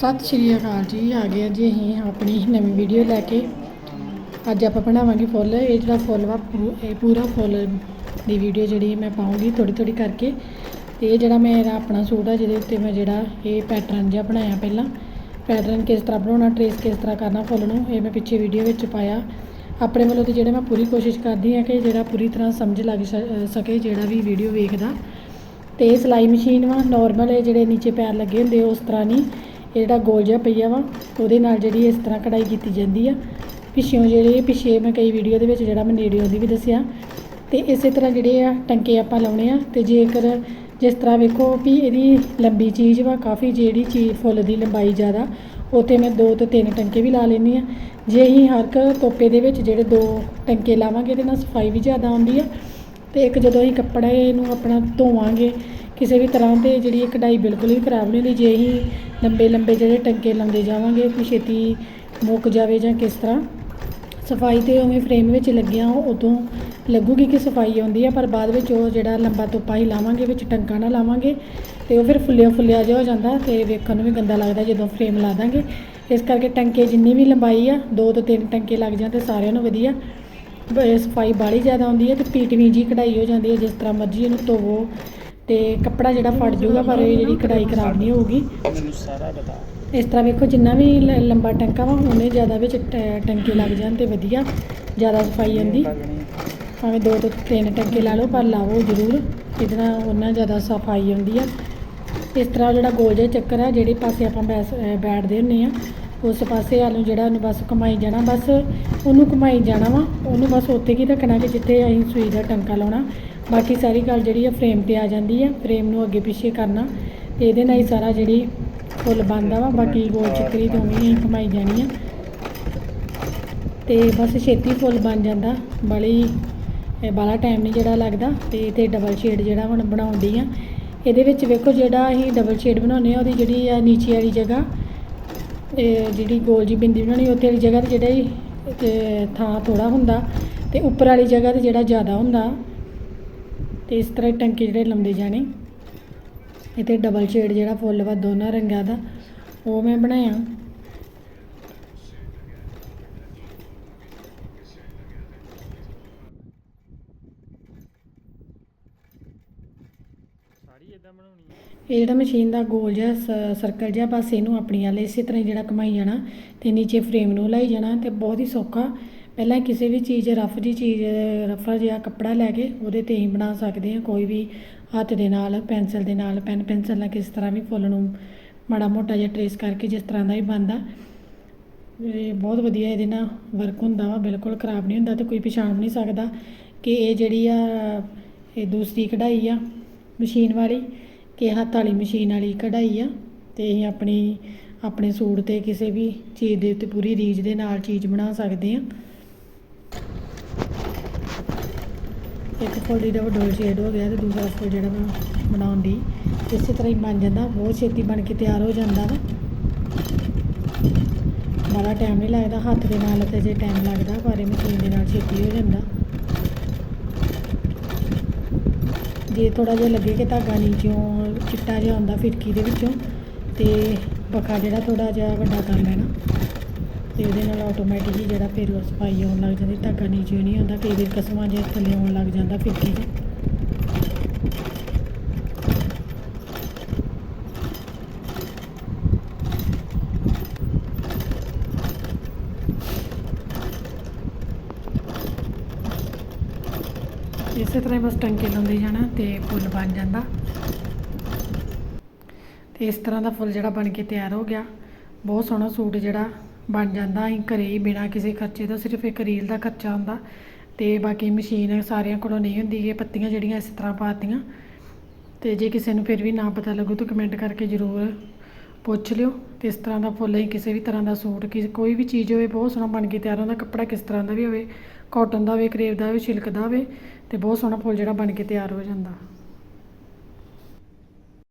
ਸਤਿ ਸ਼੍ਰੀ ਅਕਾਲ ਜੀ, ਆ ਗਏ ਜੀ ਅਸੀਂ ਆਪਣੀ ਨਵੀਂ ਵੀਡੀਓ ਲੈ ਕੇ। ਅੱਜ ਆਪਾਂ ਬਣਾਵਾਂਗੇ ਫੁੱਲ, ਇਹ ਜਿਹੜਾ ਫੁੱਲ ਵਾ, ਪੂ- ਇਹ ਪੂਰਾ ਫੁੱਲ ਦੀ ਵੀਡੀਓ ਜਿਹੜੀ ਮੈਂ ਪਾਉਂਗੀ ਥੋੜੀ ਥੋੜੀ ਕਰਕੇ। ਤੇ ਇਹ ਜਿਹੜਾ ਮੇਰਾ ਆਪਣਾ ਸੂਟ ਆ, ਜਿਹਦੇ ਉੱਤੇ ਮੈਂ ਜਿਹੜਾ ਇਹ ਪੈਟਰਨ ਜਿਹਾ ਬਣਾਇਆ ਪਹਿਲਾਂ। ਪੈਟਰਨ ਕਿਸ ਤਰ੍ਹਾਂ ਬਣਾਉਣਾ ਟਰੇਸ ਕਿਸ ਤਰ੍ਹਾਂ ਕਰਨਾ ਫੁੱਲ ਨੂੰ, ਇਹ ਮੈਂ ਪਿੱਛੇ ਵੀਡੀਓ ਵਿੱਚ ਪਾਇਆ। ਆਪਣੇ ਵੱਲੋਂ ਤੇ ਜਿਹੜਾ ਮੈਂ ਪੂਰੀ ਕੋਸ਼ਿਸ਼ ਕਰਦੀ ਹਾਂ ਕਿ ਜਿਹੜਾ ਪੂਰੀ ਤਰ੍ਹਾਂ ਸਮਝ ਲੱਗ ਸਕੇ ਜਿਹੜਾ ਵੀ ਵੀਡੀਓ ਵੇਖਦਾ। ਤੇ ਇਹ ਸਿਲਾਈ ਮਸ਼ੀਨ ਵਾ ਨਾਰਮਲ ਇਹ ਜਿਹੜੇ ਨੀਚੇ ਪੈਰ ਲੱਗੇ ਹੁੰਦੇ ਉਸ ਤਰ੍ਹਾਂ ਨਹੀਂ। ਇਹ ਜਿਹੜਾ ਗੋਲ ਜਿਹਾ ਪਈਆ ਵਾ, ਉਹਦੇ ਨਾਲ ਜਿਹੜੀ ਇਸ ਤਰ੍ਹਾਂ ਕਢਾਈ ਕੀਤੀ ਜਾਂਦੀ ਆ। ਪਿੱਛੋਂ ਜਿਹੜੇ, ਪਿੱਛੇ ਮੈਂ ਕਈ ਵੀਡੀਓ ਦੇ ਵਿੱਚ ਜਿਹੜਾ ਮੈਂ ਨੇੜਿਓਂ ਦੀ ਵੀ ਦੱਸਿਆ। ਤੇ ਇਸੇ ਤਰ੍ਹਾਂ ਜਿਹੜੇ ਆ ਟੰਕੇ ਆਪਾਂ ਲਾਉਣੇ ਆ, ਤੇ ਜੇਕਰ ਜਿਸ ਤਰ੍ਹਾਂ ਵੇਖੋ ਵੀ ਇਹਦੀ ਲੰਬੀ ਚੀਜ਼ ਵਾ, ਕਾਫੀ ਜਿਹੜੀ ਚੀਜ਼ ਫੁੱਲ ਦੀ ਲੰਬਾਈ ਜ਼ਿਆਦਾ ਉੱਥੇ ਮੈਂ ਦੋ ਤੋਂ ਤਿੰਨ ਟੰਕੇ ਵੀ ਲਾ ਲੈਂਦੀ ਆ। ਜੇ ਅਸੀਂ ਹਰ ਇੱਕ ਤੋਪੇ ਦੇ ਵਿੱਚ ਜਿਹੜੇ ਦੋ ਟੰਕੇ ਲਾਵਾਂਗੇ, ਇਹਦੇ ਨਾਲ ਸਫ਼ਾਈ ਵੀ ਜ਼ਿਆਦਾ ਆਉਂਦੀ ਆ। ਤੇ ਇੱਕ ਜਦੋਂ ਅਸੀਂ ਕੱਪੜੇ ਨੂੰ ਆਪਣਾ ਧੋਵਾਂਗੇ ਕਿਸੇ ਵੀ ਤਰ੍ਹਾਂ ਤੇ ਜਿਹੜੀ ਇਹ ਕਢਾਈ ਬਿਲਕੁਲ ਵੀ ਖਰਾਬ ਨਹੀਂ ਹੁੰਦੀ, ਜੇ ਅਸੀਂ ਲੰਬੇ ਲੰਬੇ ਜਿਹੜੇ ਟੰਕੇ ਲਾਉਂਦੇ ਜਾਵਾਂਗੇ, ਕੋਈ ਛੇਤੀ ਮੁੱਕ ਜਾਵੇ ਜਾਂ ਕਿਸ ਤਰ੍ਹਾਂ, ਸਫ਼ਾਈ ਤੇ ਉਵੇਂ ਫਰੇਮ ਵਿੱਚ ਲੱਗਿਆ ਉਦੋਂ ਲੱਗੂਗੀ ਕਿ ਸਫ਼ਾਈ ਆਉਂਦੀ ਆ, ਪਰ ਬਾਅਦ ਵਿੱਚ ਉਹ ਜਿਹੜਾ ਲੰਬਾ ਤੋਪਾ ਹੀ ਲਾਵਾਂਗੇ, ਵਿੱਚ ਟੰਕਾ ਨਾ ਲਾਵਾਂਗੇ, ਤੇ ਉਹ ਫਿਰ ਫੁੱਲਿਆ ਫੁੱਲਿਆ ਜਿਹਾ ਹੋ ਜਾਂਦਾ ਤੇ ਵੇਖਣ ਨੂੰ ਵੀ ਗੰਦਾ ਲੱਗਦਾ ਜਦੋਂ ਫਰੇਮ ਲਾ ਦਾਂਗੇ। ਇਸ ਕਰਕੇ ਟੰਕੇ ਜਿੰਨੀ ਵੀ ਲੰਬਾਈ ਆ, ਦੋ ਤੋਂ ਤਿੰਨ ਟੰਕੇ ਲੱਗ ਜਾਣ ਤੇ ਸਾਰਿਆਂ ਨੂੰ ਵਧੀਆ। ਸਫ਼ਾਈ ਬਾਹਲੀ ਜ਼ਿਆਦਾ ਆਉਂਦੀ ਹੈ ਤੇ ਪੀਟਵੀਂ ਜੀ ਕਢਾਈ ਹੋ ਜਾਂਦੀ ਹੈ ਜਿਸ ਤਰ੍ਹਾਂ ਮਰਜ਼ੀ ਇਹਨੂੰ ਧੋਵੋ ਤੇ ਕੱਪੜਾ ਜਿਹੜਾ ਫਟ ਜਾਊਗਾ ਪਰ ਇਹ ਜਿਹੜੀ ਕਢਾਈ ਖਰਾਬ ਨਹੀਂ ਹੋਊਗੀ। ਮੈਨੂੰ ਸਾਰਾ ਬਤਾ ਇਸ ਤਰ੍ਹਾਂ ਵੇਖੋ ਜਿੰਨਾ ਵੀ ਲੰਬਾ ਟੰਕਾ ਵਾ ਉਹਨੇ ਜ਼ਿਆਦਾ ਵਿੱਚ ਟੰਕੇ ਲੱਗ ਜਾਣ ਤੇ ਵਧੀਆ ਜ਼ਿਆਦਾ ਸਫ਼ਾਈ ਆਉਂਦੀ। ਭਾਵੇਂ ਦੋ ਤੋਂ ਤਿੰਨ ਟੰਕੇ ਲਾ ਲਓ ਪਰ ਲਾਵੋ ਜ਼ਰੂਰ। ਇਹਦੇ ਨਾਲ ਉਹਨਾਂ ਜ਼ਿਆਦਾ ਸਫ਼ਾਈ ਆਉਂਦੀ ਆ। ਇਸ ਤਰ੍ਹਾਂ ਜਿਹੜਾ ਗੋਲ ਜਿਹਾ ਚੱਕਰ ਆ ਜਿਹੜੇ ਪਾਸੇ ਆਪਾਂ ਬੈਠਦੇ ਹੁੰਨੇ ਆ ਉਸ ਪਾਸੇ ਨੂੰ ਜਿਹੜਾ ਉਹਨੂੰ ਬਸ ਘੁਮਾਈ ਜਾਣਾ ਬਸ ਉਹਨੂੰ ਘੁਮਾਈ ਜਾਣਾ ਵਾ ਉਹਨੂੰ ਬਸ ਉੱਥੇ ਕੀ ਰੱਖਣਾ ਕਿ ਜਿੱਥੇ ਅਸੀਂ ਸੂਈ ਦਾ ਟੰਕਾ ਲਾਉਣਾ। ਬਾਕੀ ਸਾਰੀ ਗੱਲ ਜਿਹੜੀ ਆ ਫਰੇਮ ਤੇ ਆ ਜਾਂਦੀ ਆ ਫਰੇਮ ਨੂੰ ਅੱਗੇ ਪਿੱਛੇ ਕਰਨਾ, ਤੇ ਇਹਦੇ ਨਾਲ ਹੀ ਸਾਰਾ ਜਿਹੜੀ ਫੁੱਲ ਬਣਦਾ ਵਾ, ਬਾਕੀ ਗੋਲ ਚੱਕਰੀ ਤੋਂ ਵੀ ਅਸੀਂ ਘੁਮਾਈ ਜਾਣੀ ਆ। ਤੇ ਬਸ ਛੇਤੀ ਫੁੱਲ ਬਣ ਜਾਂਦਾ ਬੜੀ ਇਹ ਬਾਲਾ ਟਾਈਮ ਨਹੀਂ ਜਿਹੜਾ ਲੱਗਦਾ, ਤੇ ਤੇ ਡਬਲ ਸ਼ੇਡ ਜਿਹੜਾ ਹੁਣ ਬਣਾਉਂਦੀ ਆ। ਇਹਦੇ ਵਿੱਚ ਵੇਖੋ ਜਿਹੜਾ ਅਸੀਂ ਡਬਲ ਸ਼ੇਡ ਬਣਾਉਂਦੇ ਆ, ਉਹਦੀ ਜਿਹੜੀ ਆ ਨੀਚੇ ਵਾਲੀ ਜਗ੍ਹਾ ਇਹ ਜਿਹੜੀ ਗੋਲ ਜੀ ਬਿੰਦੀ ਬਣਾਉਣੀ, ਉੱਥੇ ਵਾਲੀ ਜਗ੍ਹਾ ਤੇ ਜਿਹੜਾ ਹੀ ਥਾਂ ਥੋੜਾ ਹੁੰਦਾ, ਤੇ ਉੱਪਰ ਵਾਲੀ ਜਗ੍ਹਾ ਤੇ ਜਿਹੜਾ ਜ਼ਿਆਦਾ ਹੁੰਦਾ ਤੇ ਇਸ ਤਰ੍ਹਾਂ ਟੰਕੇ ਜਿਹੜੇ ਲੰਦੇ ਜਾਣੇ। ਇੱਥੇ ਡਬਲ ਸ਼ੇਡ ਜਿਹੜਾ ਫੁੱਲ ਵਾ ਦੋਨਾਂ ਰੰਗਾਂ ਦਾ ਉਹ ਮੈਂ ਬਣਾਇਆ। ਇਹ ਜਿਹੜਾ ਮਸ਼ੀਨ ਦਾ ਗੋਲ ਜਿਹਾ ਸਰਕਲ ਜਿਹਾ ਬਸ ਇਹਨੂੰ ਆਪਣੀ ਵਾਲੇ ਇਸੇ ਤਰ੍ਹਾਂ ਜਿਹੜਾ ਘੁਮਾਈ ਜਾਣਾ ਤੇ ਨੀਚੇ ਫਰੇਮ ਨੂੰ ਲਾਈ ਜਾਣਾ ਤੇ ਬਹੁਤ ਹੀ ਸੌਖਾ ਪਹਿਲਾਂ ਕਿਸੇ ਵੀ ਚੀਜ਼, ਰਫ ਜਿਹੀ ਚੀਜ਼, ਰਫਾ ਜਿਹਾ ਕੱਪੜਾ ਲੈ ਕੇ ਉਹਦੇ ਤੇ ਹੀ ਬਣਾ ਸਕਦੇ ਹਾਂ, ਕੋਈ ਵੀ ਹੱਥ ਦੇ ਨਾਲ, ਪੈਨਸਲ ਦੇ ਨਾਲ, ਪੈੱਨ, ਪੈਨਸਲ ਨਾਲ ਕਿਸ ਤਰ੍ਹਾਂ ਵੀ ਫੁੱਲ ਨੂੰ ਮਾੜਾ ਮੋਟਾ ਜਿਹਾ ਟਰੇਸ ਕਰਕੇ ਜਿਸ ਤਰ੍ਹਾਂ ਦਾ ਵੀ ਬਣਦਾ। ਇਹ ਬਹੁਤ ਵਧੀਆ ਇਹਦੇ ਨਾਲ ਵਰਕ ਹੁੰਦਾ ਵਾ, ਬਿਲਕੁਲ ਖਰਾਬ ਨਹੀਂ ਹੁੰਦਾ ਤੇ ਕੋਈ ਪਛਾਣ ਨਹੀਂ ਸਕਦਾ ਕਿ ਇਹ ਜਿਹੜੀ ਆ, ਇਹ ਦੂਸਰੀ ਕਢਾਈ ਆ ਮਸ਼ੀਨ ਵਾਲੀ ਕਿ ਹੱਥ ਵਾਲੀ ਮਸ਼ੀਨ ਵਾਲੀ ਕਢਾਈ ਆ ਤੇ ਅਸੀਂ ਆਪਣੀ, ਆਪਣੇ ਸੂਟ ਤੇ ਕਿਸੇ ਵੀ ਚੀਜ਼ ਦੇ ਉੱਤੇ ਪੂਰੀ ਰੀਝ ਦੇ ਨਾਲ ਚੀਜ਼ ਬਣਾ ਸਕਦੇ ਆ ਇੱਕ ਫੁੱਲ ਦਾ ਡਬਲ ਸ਼ੇਡ ਹੋ ਗਿਆ ਤੇ ਦੂਸਰਾ ਫੁੱਲ ਜਿਹੜਾ ਮੈਂ ਬਣਾਉਣ ਦੀ। ਇਸੇ ਤਰ੍ਹਾਂ ਹੀ ਬਣ ਜਾਂਦਾ, ਬਹੁਤ ਛੇਤੀ ਬਣ ਕੇ ਤਿਆਰ ਹੋ ਜਾਂਦਾ ਵਾ। ਬੜਾ ਟਾਈਮ ਨਹੀਂ ਲੱਗਦਾ ਹੱਥ ਦੇ ਨਾਲ ਤੇ ਜੇ ਟਾਈਮ ਲੱਗਦਾ ਪਰ ਇਹ ਮਸ਼ੀਨ ਦੇ ਨਾਲ ਛੇਤੀ ਹੋ ਜਾਂਦਾ। ਜੇ ਥੋੜਾ ਜਿਹਾ ਲੱਗੇ ਕਿ ਧਾਗਾ ਨੀਚੋਂ ਚਿੱਟਾ ਜਿਹਾ ਹੁੰਦਾ ਫਿਰਕੀ ਦੇ ਵਿੱਚੋਂ, ਤੇ ਪੱਖਾ ਜਿਹੜਾ ਥੋੜਾ ਜਿਹਾ ਵੱਡਾ ਕਰ ਲੈਣਾ ਤੇ ਉਹਦੇ ਨਾਲ ਆਟੋਮੈਟਿਕ ਹੀ ਜਿਹੜਾ ਫਿਰ ਉਹ ਸਫ਼ਾਈ ਆਉਣ ਲੱਗ ਜਾਂਦੀ ਧਾਗਾ ਨੀਚੇ ਨਹੀਂ ਹੁੰਦਾ ਕਈ ਵਾਰ ਕਸਮਾਂ ਜਿਹਾ ਥੱਲੇ ਆਉਣ ਲੱਗ ਜਾਂਦਾ ਫਿਰਕੀ 'ਚ ਇਸੇ ਤਰ੍ਹਾਂ ਹੀ ਬਸ ਟੰਕੇ ਲਾਉਂਦੇ ਜਾਣਾ ਤੇ ਫੁੱਲ ਬਣ ਜਾਂਦਾ। ਤੇ ਇਸ ਤਰ੍ਹਾਂ ਦਾ ਫੁੱਲ ਜਿਹੜਾ ਬਣ ਕੇ ਤਿਆਰ ਹੋ ਗਿਆ। ਬਹੁਤ ਸੋਹਣਾ ਸੂਟ ਜਿਹੜਾ ਬਣ ਜਾਂਦਾ, ਅਸੀਂ ਘਰੇ ਹੀ ਬਿਨਾਂ ਕਿਸੇ ਖਰਚੇ ਤੋਂ ਸਿਰਫ ਇੱਕ ਰੀਲ ਦਾ ਖਰਚਾ ਹੁੰਦਾ ਅਤੇ ਬਾਕੀ ਮਸ਼ੀਨ ਸਾਰਿਆਂ ਕੋਲੋਂ ਨਹੀਂ ਹੁੰਦੀ, ਇਹ ਪੱਤੀਆਂ ਜਿਹੜੀਆਂ ਇਸ ਤਰ੍ਹਾਂ ਪਾਤੀਆਂ। ਅਤੇ ਜੇ ਕਿਸੇ ਨੂੰ ਫਿਰ ਵੀ ਨਾ ਪਤਾ ਲੱਗੂ ਤਾਂ ਕਮੈਂਟ ਕਰਕੇ ਜ਼ਰੂਰ ਪੁੱਛ ਲਿਓ ਤੇ ਇਸ ਤਰ੍ਹਾਂ ਦਾ ਫੁੱਲ ਹੀ ਕਿਸੇ ਵੀ ਤਰ੍ਹਾਂ ਦਾ ਸੂਟ, ਕਿ ਕੋਈ ਵੀ ਚੀਜ਼ ਹੋਵੇ, ਬਹੁਤ ਸੋਹਣਾ ਬਣ ਕੇ ਤਿਆਰ ਹੁੰਦਾ, ਕੱਪੜਾ ਕਿਸ ਤਰ੍ਹਾਂ ਦਾ ਵੀ ਹੋਵੇ ਕਾਟਨ ਦਾ ਹੋਵੇ ਕਰੇਵ ਦਾ ਹੋਵੇ ਸਿਲਕ ਦਾ ਹੋਵੇ ਤੇ ਬਹੁਤ ਸੋਹਣਾ ਫੁੱਲ ਜਿਹੜਾ ਬਣ ਕੇ ਤਿਆਰ ਹੋ ਜਾਂਦਾ।